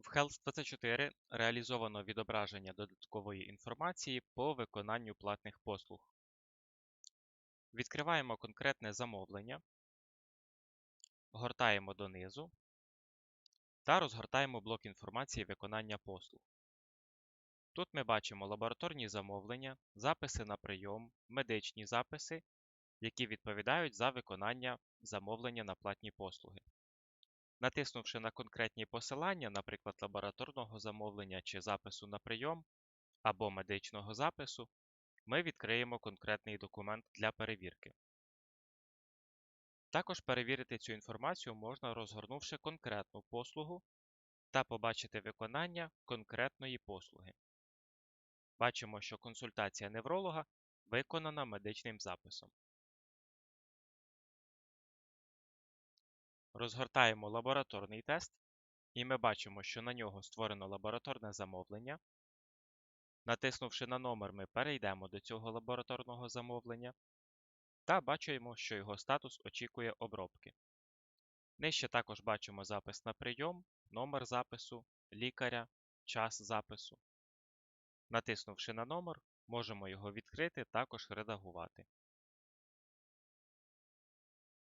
В Health24 реалізовано відображення додаткової інформації по виконанню платних послуг. Відкриваємо конкретне замовлення, гортаємо донизу та розгортаємо блок інформації виконання послуг. Тут ми бачимо лабораторні замовлення, записи на прийом, медичні записи, які відповідають за виконання замовлення на платні послуги. Натиснувши на конкретні посилання, наприклад, лабораторного замовлення чи запису на прийом або медичного запису, ми відкриємо конкретний документ для перевірки. Також перевірити цю інформацію можна розгорнувши конкретну послугу та побачити виконання конкретної послуги. Бачимо, що консультація невролога виконана медичним записом. Розгортаємо лабораторний тест, і ми бачимо, що на нього створено лабораторне замовлення. Натиснувши на номер, ми перейдемо до цього лабораторного замовлення та бачимо, що його статус очікує обробки. Нижче також бачимо запис на прийом, номер запису, лікаря, час запису. Натиснувши на номер, можемо його відкрити, також редагувати.